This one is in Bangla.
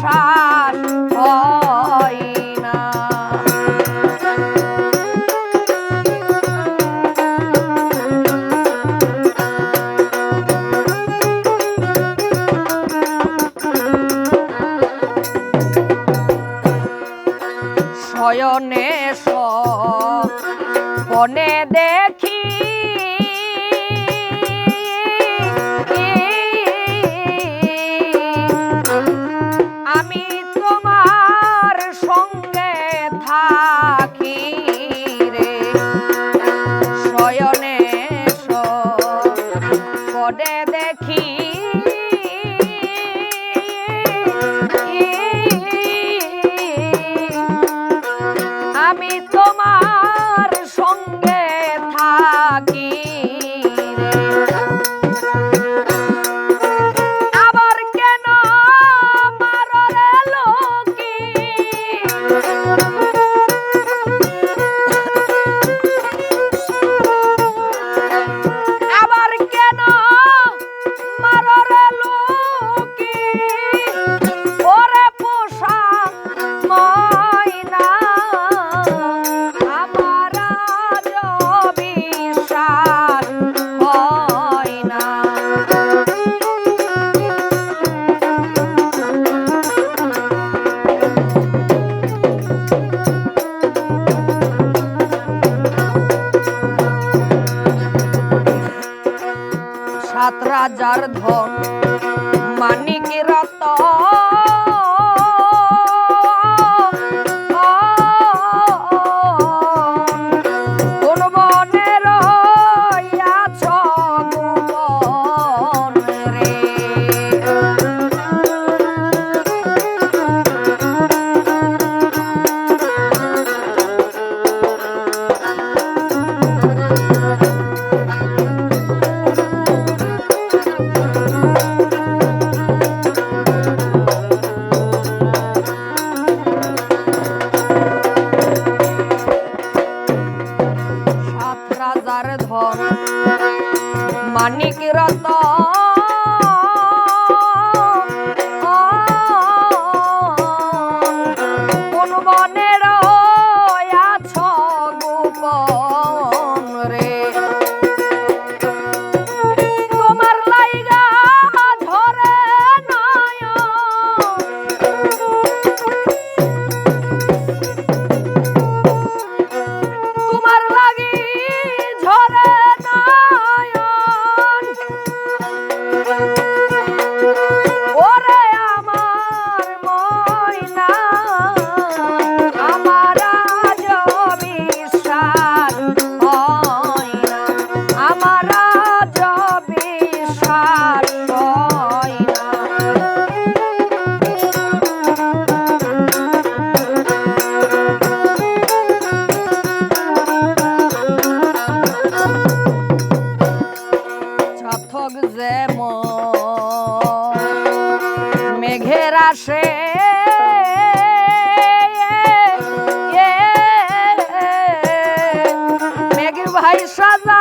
সংসার হয় না। শয়নে সনে দেখি aqui. সাত রাজার ধন। মানিক রতন मानिक रता বসে মেঘ ভাই সাজা